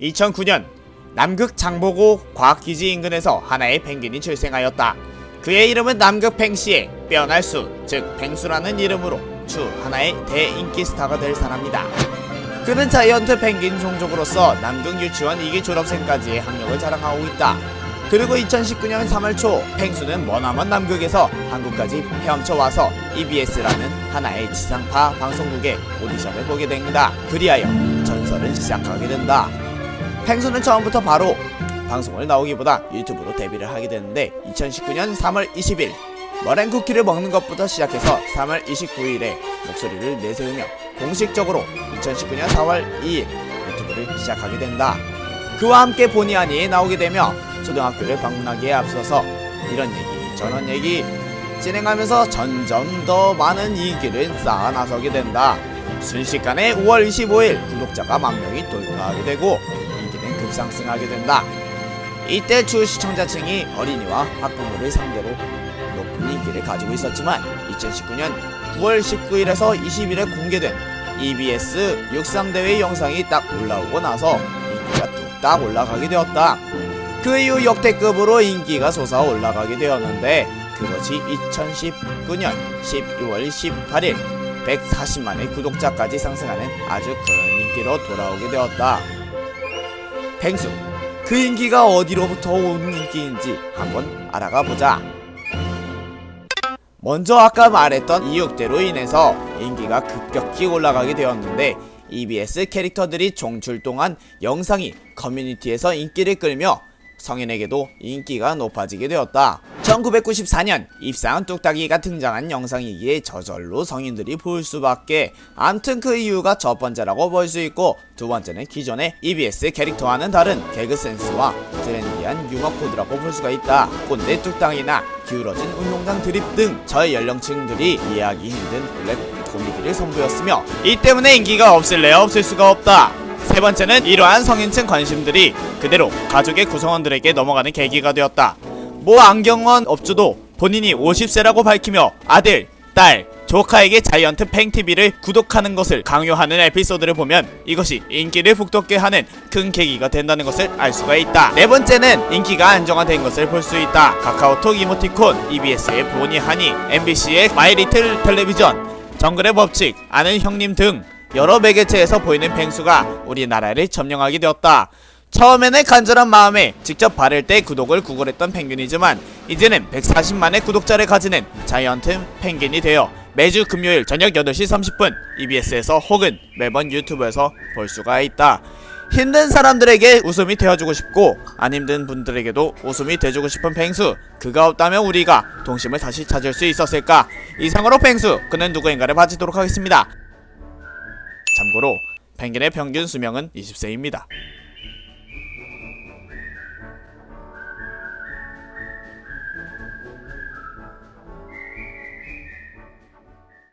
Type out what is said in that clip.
2009년 남극 장보고 과학기지 인근에서 하나의 펭귄이 출생하였다. 그의 이름은 남극 펭시의 빼어날 수, 즉 펭수라는 이름으로 추 하나의 대인기 스타가 될 사람이다. 그는 자이언트 펭귄 종족으로서 남극 유치원 2기 졸업생까지의 학력을 자랑하고 있다. 그리고 2019년 3월 초 펭수는 머나먼 남극에서 한국까지 헤엄쳐 와서 EBS라는 하나의 지상파 방송국에 오디션을 보게 됩니다. 그리하여 전설은 시작하게 된다. 펭수는 처음부터 바로 방송을 나오기보다 유튜브로 데뷔를 하게 되는데 2019년 3월 20일 머랭 쿠키를 먹는 것부터 시작해서 3월 29일에 목소리를 내세우며 공식적으로 2019년 4월 2일 유튜브를 시작하게 된다. 그와 함께 본의 아니에 나오게 되며 초등학교를 방문하기에 앞서서 이런 얘기 저런 얘기 진행하면서 점점 더 많은 인기를 쌓아 나서게 된다. 순식간에 5월 25일 구독자가 만 명이 돌파하게 되고 급상승하게 된다. 이때 주 시청자층이 어린이와 학부모를 상대로 높은 인기를 가지고 있었지만 2019년 9월 19일에서 20일에 공개된 EBS 육상대회 영상이 딱 올라오고 나서 인기가 뚝딱 올라가게 되었다. 그 이후 역대급으로 인기가 솟아 올라가게 되었는데 그것이 2019년 12월 18일 140만의 구독자까지 상승하는 아주 큰 인기로 돌아오게 되었다. 펭수 그 인기가 어디로부터 온 인기인지 한번 알아가 보자. 먼저 아까 말했던 이유대로 인해서 인기가 급격히 올라가게 되었는데 EBS 캐릭터들이 종출동한 영상이 커뮤니티에서 인기를 끌며 성인에게도 인기가 높아지게 되었다. 1994년 입사한 뚝딱이가 등장한 영상이기에 저절로 성인들이 볼 수밖에 암튼 그 이유가 첫 번째라고 볼 수 있고 두 번째는 기존의 EBS 캐릭터와는 다른 개그 센스와 트렌디한 유머 코드라고 볼 수가 있다. 꼰대 뚝딱이나 기울어진 운동장 드립 등 저의 연령층들이 이해하기 힘든 블랙 코미디를 선보였으며 이 때문에 인기가 없을래야 없을 수가 없다. 세 번째는 이러한 성인층 관심들이 그대로 가족의 구성원들에게 넘어가는 계기가 되었다. 모 안경원 업주도 본인이 50세라고 밝히며 아들, 딸, 조카에게 자이언트 팽TV를 구독하는 것을 강요하는 에피소드를 보면 이것이 인기를 북돋게 하는 큰 계기가 된다는 것을 알 수가 있다. 네 번째는 인기가 안정화된 것을 볼 수 있다. 카카오톡 이모티콘, EBS의 보니 하니, MBC의 마이 리틀 텔레비전, 정글의 법칙, 아는 형님 등 여러 매개체에서 보이는 펭수가 우리나라를 점령하게 되었다. 처음에는 간절한 마음에 직접 바를 때 구독을 구걸했던 펭귄이지만 이제는 140만의 구독자를 가지는 자이언트 펭귄이 되어 매주 금요일 저녁 8시 30분 EBS에서 혹은 매번 유튜브에서 볼 수가 있다. 힘든 사람들에게 웃음이 되어주고 싶고 안 힘든 분들에게도 웃음이 돼주고 싶은 펭수 그가 없다면 우리가 동심을 다시 찾을 수 있었을까 이상으로 펭수 그는 누구인가를 봐주도록 하겠습니다 참고로 펭귄의 평균 수명은 20세입니다